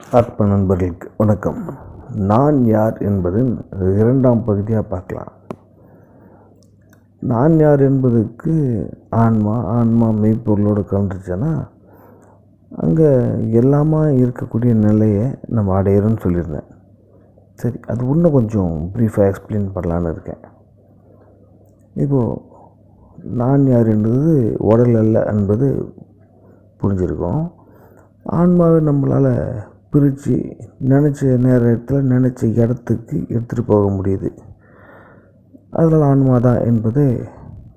ஆத்ம நண்பர்களுக்கு வணக்கம். நான் யார் என்பதன் இரண்டாம் பகுதியாக பார்க்கலாம். நான் யார் என்பதுக்கு ஆன்மா ஆன்மா மெய்ப்பொருளோடு கலந்துருச்சுன்னா அங்கே எல்லாமா இருக்கக்கூடிய நிலையை நம்ம அடையிறோம்னு சொல்லியிருந்தேன். சரி அது இன்னும் கொஞ்சம் ப்ரீஃபாக எக்ஸ்பிளைன் பண்ணலான்னு இருக்கேன். இப்போது நான் யார் என்பது உடல் அல்ல என்பது புரிஞ்சிருக்கோம். ஆன்மாவை நம்மளால் பிரித்து நினச்ச நேரத்தில் நினச்ச இடத்துக்கு எடுத்துகிட்டு போக முடியுது. அதனால் ஆன்மா தான் என்பதை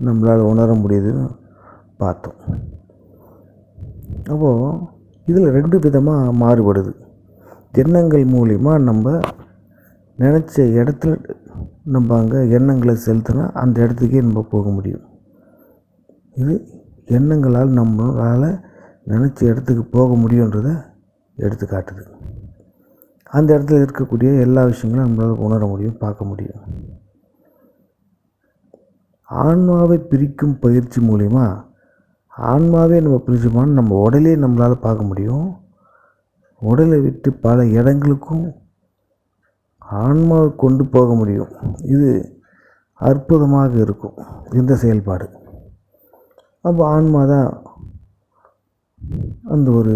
நம்மளால் உணர முடியுதுன்னு பார்த்தோம். அப்போது இதில் ரெண்டு விதமாக மாறுபடுது. எண்ணங்கள் மூலிமா நம்ம நினச்ச இடத்துல நம்ம அங்கே எண்ணங்களை செலுத்தினா அந்த இடத்துக்கே நம்ம போக முடியும். இது எண்ணங்களால் நம்மளால் நினச்ச இடத்துக்கு போக முடியுன்றதை எடுத்து காட்டுது அந்த இடத்துல இருக்கக்கூடிய எல்லா விஷயங்களும் நம்மளால் உணர முடியும் பார்க்க முடியும். ஆன்மாவை பிரிக்கும் பயிற்சி மூலிமா ஆன்மாவே நம்ம பிரிச்சோம்னா நம்ம உடலே நம்மளால் பார்க்க முடியும். உடலை விட்டு பல இடங்களுக்கும் ஆன்மாவை கொண்டு போக முடியும். இது அற்புதமாக இருக்கும் இந்த செயல்பாடு. அப்போ ஆன்மா தான் அந்த ஒரு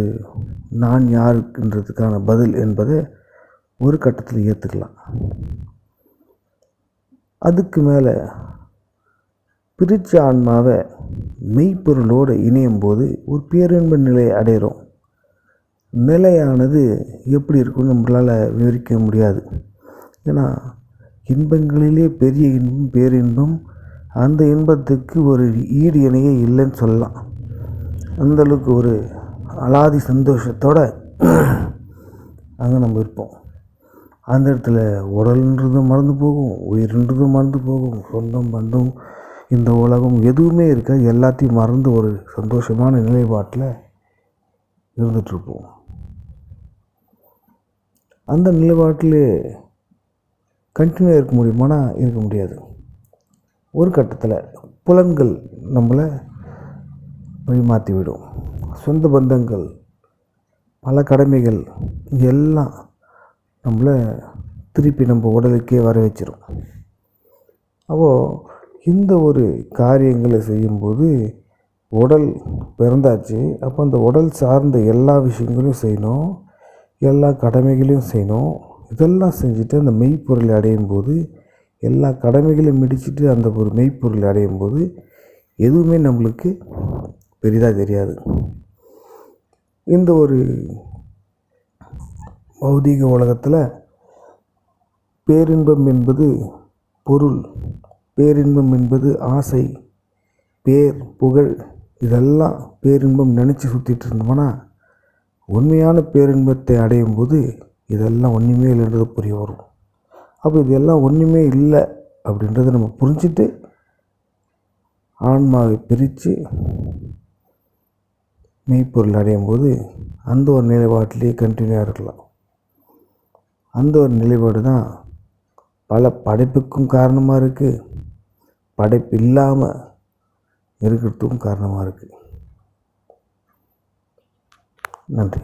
நான் யாருக்குன்றதுக்கான பதில் என்பதை ஒரு கட்டத்தில் ஏற்றுக்கலாம். அதுக்கு மேலே பிரிச்ச ஆன்மாவை மெய்ப்பொருளோடு இணையும் போது ஒரு பேரின்ப நிலையை அடைகிறோம். நிலையானது எப்படி இருக்கும்னு நம்மளால் விவரிக்க முடியாது. ஏன்னா இன்பங்களிலே பெரிய இன்பம் பேரின்பம் அந்த இன்பத்துக்கு ஒரு ஈடு இணையே இல்லைன்னு சொல்லலாம். அந்தளவுக்கு ஒரு அலாதி சந்தோஷத்தோடு அங்கே நம்ம இருப்போம். அந்த இடத்துல உடல்ன்றது மறந்து போகும் உயிர்ன்றதும் மறந்து போகும் சொந்தம் பந்தம் இந்த உலகம் எதுவுமே இருக்காது. எல்லாத்தையும் மறந்து ஒரு சந்தோஷமான நிலைப்பாட்டில் இருந்துகிட்ருப்போம் அந்த நிலைப்பாட்டில் கண்டினியூ இருக்க முடியுமானா இருக்க முடியாது. ஒரு கட்டத்தில் புலன்கள் நம்மளை வழிமாற்றி விடும். சொந்த பந்தங்கள் பல கடமைகள் எல்லாம் நம்மளை திருப்பி நம்ம உடலுக்கே வர வச்சிரும். அப்போது இந்த ஒரு காரியங்களை செய்யும்போது உடல் பிறந்தாச்சு. அப்போ அந்த உடல் சார்ந்த எல்லா விஷயங்களையும் செய்யணும். எல்லா கடமைகளையும் செய்யணும். இதெல்லாம் செஞ்சுட்டு அந்த மெய்ப்பொருளை அடையும் போது எல்லா கடமைகளையும் முடிச்சுட்டு அந்த ஒரு மெய்ப்பொருளை அடையும் போது எதுவுமே நம்மளுக்கு பெரிதாக தெரியாது. இந்த ஒரு பௌதீக உலகத்தில் பேரின்பம் என்பது பொருள் பேரின்பம் என்பது ஆசை பேர் புகழ் இதெல்லாம் பேரின்பம் நினச்சி சுற்றிட்டு இருந்தோம்னா உண்மையான பேரின்பத்தை அடையும் போது இதெல்லாம் ஒன்றுமே இல்லைன்றது புரிய வரும். அப்போ இதெல்லாம் ஒன்றுமே இல்லை அப்படின்றத நம்ம புரிஞ்சுட்டு ஆன்மாவை பிரித்து மெய்ப்பொருள் அடையும் போது அந்த ஒரு நிலைப்பாட்டிலேயே கண்டினியூவாக இருக்கலாம். அந்த ஒரு நிலைப்பாடு தான் பல படைப்புக்கும் காரணமாக இருக்குது படைப்பு இல்லாமல் இருக்கிறதுக்கும் காரணமாக இருக்குது நன்றி.